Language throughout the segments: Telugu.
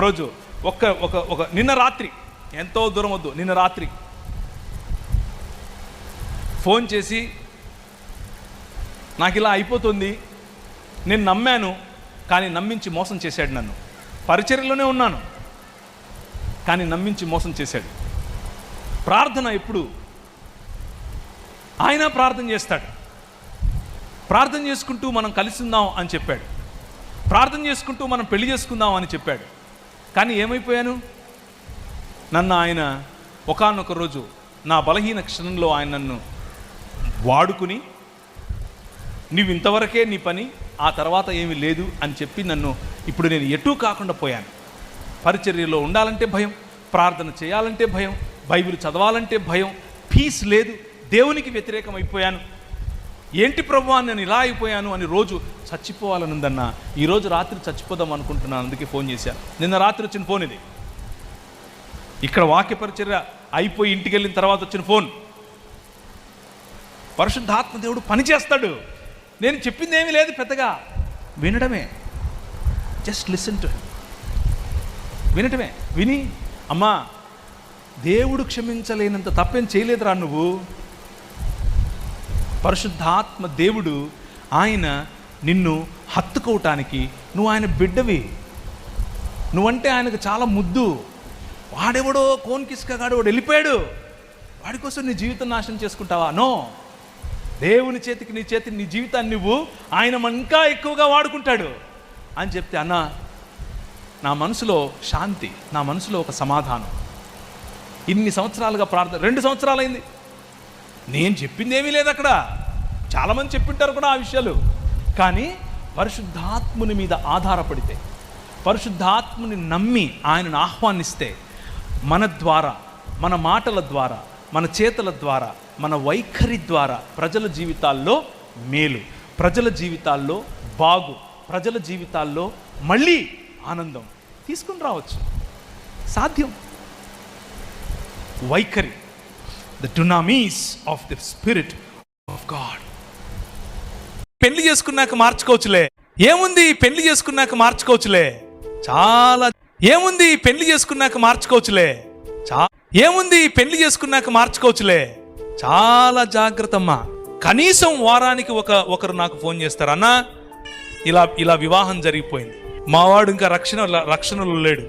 ఒకరోజు ఒక్క ఒక ఒక నిన్న రాత్రి ఎంతో దూరం వద్దు నిన్న రాత్రి. ఫోన్ చేసి నాకు ఇలా అయిపోతుంది నేను నమ్మాను కానీ నమ్మించి మోసం చేశాడు నన్ను. పరిచర్యలోనే ఉన్నాను కానీ నమ్మించి మోసం చేశాడు. ప్రార్థన ఎప్పుడు? ఆయన ప్రార్థన చేస్తాడు. ప్రార్థన చేసుకుంటూ మనం కలిసిందాం అని చెప్పాడు. ప్రార్థన చేసుకుంటూ మనం పెళ్ళి చేసుకుందాం అని చెప్పాడు. కానీ ఏమైపోయాను? నన్ను ఆయన ఒకానొక రోజు నా బలహీన క్షణంలో ఆయన నన్ను వాడుకుని నువ్వు ఇంతవరకే నీ పని ఆ తర్వాత ఏమీ లేదు అని చెప్పి నన్ను ఇప్పుడు నేను ఎటూ కాకుండా పోయాను. పరిచర్యలో ఉండాలంటే భయం ప్రార్థన చేయాలంటే భయం బైబిల్ చదవాలంటే భయం పీస్ లేదు దేవునికి వ్యతిరేకం అయిపోయాను ఏంటి ప్రభు నేను ఇలా అయిపోయాను అని రోజు చచ్చిపోవాలని ఉందన్న ఈరోజు రాత్రి చచ్చిపోదాం అనుకుంటున్నాను అందుకే ఫోన్ చేశాను నిన్న రాత్రి వచ్చిన ఫోన్ ఇది. ఇక్కడ వాక్యపరిచర్య అయిపోయి ఇంటికి వెళ్ళిన తర్వాత వచ్చిన ఫోన్. పరిశుద్ధాత్మ దేవుడు పని చేస్తాడు. నేను చెప్పింది ఏమీ లేదు పెద్దగా. వినడమే. జస్ట్ లిసన్ టు వినటమే. విని అమ్మా దేవుడు క్షమించలేనంత తప్పేం చేయలేదురా నువ్వు. పరిశుద్ధాత్మ దేవుడు ఆయన నిన్ను హత్తుకోవటానికి నువ్వు ఆయన బిడ్డవి. నువ్వంటే ఆయనకు చాలా ముద్దు. వాడెవడో కోన్కిస్కగాడు వాడు వెళ్ళిపోయాడు. వాడి కోసం నీ జీవితం నాశనం చేసుకుంటావా? నో. దేవుని చేతికి నీ చేతికి నీ జీవితాన్ని నువ్వు ఆయన ఇంకా ఎక్కువగా వాడుకుంటాడు. అని చెప్తే అన్న నా మనసులో శాంతి నా మనసులో ఒక సమాధానం. ఇన్ని సంవత్సరాలుగా ప్రార్థన రెండు సంవత్సరాలైంది. నేను చెప్పింది ఏమీ లేదు అక్కడ. చాలామంది చెప్పింటారు కూడా ఆ విషయాలు. కానీ పరిశుద్ధాత్ముని మీద ఆధారపడితే పరిశుద్ధాత్ముని నమ్మి ఆయనను ఆహ్వానిస్తే మన ద్వారా మన మాటల ద్వారా మన చేతల ద్వారా మన వైఖరి ద్వారా ప్రజల జీవితాల్లో మేలు ప్రజల జీవితాల్లో బాగు ప్రజల జీవితాల్లో మళ్ళీ ఆనందం తీసుకుని రావచ్చు. సాధ్యం. వైఖరి. The dunamis of the spirit of God పెళ్ళి చేసుకున్నాక మార్చుకోవచ్చులే. ఏముంది పెళ్ళి చేసుకున్నాక మార్చుకోవచ్చులే? చాలా ఏముంది పెళ్ళి చేసుకున్నాక మార్చుకోవచ్చులే? చా ఏముంది పెళ్ళి చేసుకున్నాక మార్చుకోవచ్చులే? చాలా జాగ్రత్త అమ్మా కనీసం వారానికి ఒక ఒకరు నాకు ఫోన్ చేస్తారు. అన్నా ఇలా ఇలా వివాహం జరిగిపోయింది. మావాడు ఇంకా రక్షణ రక్షణలో లేడు.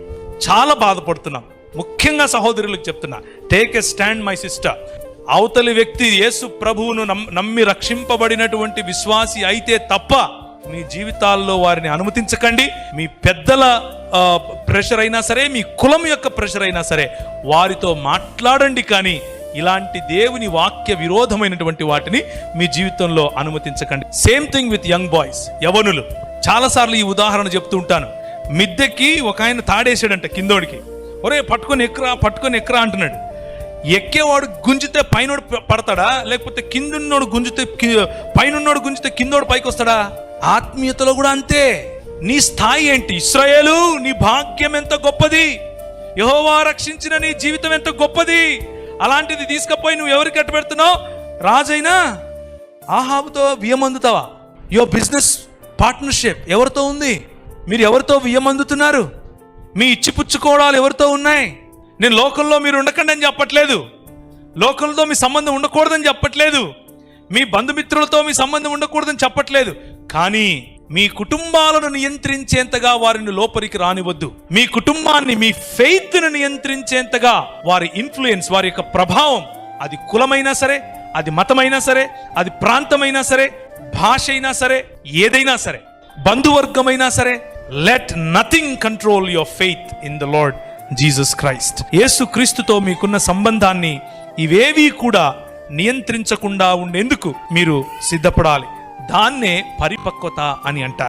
చాలా బాధపడుతున్నాం. ముఖ్యంగా సహోదరులకు చెప్తున్నా. Take a stand my sister అవతలి వ్యక్తి యేసు ప్రభువును నమ్- నమ్మి రక్షింపబడినటువంటి విశ్వాసి అయితే తప్ప మీ జీవితాల్లో వారిని అనుమతించకండి. మీ పెద్దల ప్రెషర్ అయినా సరే మీ కులం యొక్క ప్రెషర్ అయినా సరే వారితో మాట్లాడండి కానీ ఇలాంటి దేవుని వాక్య విరోధమైనటువంటి వాటిని మీ జీవితంలో అనుమతించకండి. Same thing with young boys యవనులు. చాలాసార్లు ఈ ఉదాహరణ చెప్తూ ఉంటాను. మిద్దెకి ఒక ఆయన తాడేసాడంట కిందోడికి. ఒరే పట్టుకొని ఎక్కరా పట్టుకొని ఎక్కరా అంటున్నాడు. ఎక్కేవాడు గుంజితే పైనోడు పడతాడా? లేకపోతే కిందున్నోడు గుంజితే కి- పైనున్నోడు గుంజితే కిందోడు పైకి వస్తాడా ఆత్మీయతలో కూడా అంతే. నీ స్థాయి ఏంటి? ఇస్రాయేలు నీ భాగ్యం ఎంత గొప్పది? యహోవా రక్షించిన నీ జీవితం ఎంత గొప్పది? అలాంటిది తీసుకపోయి నువ్వు ఎవరికి అట్టు పెడుతున్నావు? రాజైనా? ఆహాబుతో బియ్యం అందుతావా? యువర్ బిజినెస్ పార్ట్నర్షిప్ ఎవరితో ఉంది? మీరు ఎవరితో బియ్యం అందుతున్నారు? మీ ఇచ్చిపుచ్చుకోవడాలు ఎవరితో ఉన్నాయి? నేను లోకంలో మీరు ఉండకండి అని చెప్పట్లేదు. లోకంతో మీ సంబంధం ఉండకూడదని చెప్పట్లేదు. మీ బంధుమిత్రులతో మీ సంబంధం ఉండకూడదని చెప్పట్లేదు. కానీ మీ కుటుంబాలను నియంత్రించేంతగా వారిని లోపలికి రానివద్దు. మీ కుటుంబాన్ని మీ ఫెయిత్ను నియంత్రించేంతగా వారి ఇన్ఫ్లుయెన్స్ వారి యొక్క ప్రభావం అది కులమైనా సరే అది మతమైనా సరే అది ప్రాంతమైనా సరే భాష అయినా సరే ఏదైనా సరే బంధువర్గమైనా సరే let nothing control your faith in the Lord Jesus Christ Yesu క్రీస్తుతో మీకున్న సంబంధాన్ని ఇవేవీ కూడా నియంత్రించకుండా ఉండేందుకు మీరు సిద్ధపడాలి. దాన్నే పరిపక్వత అని అంటారు.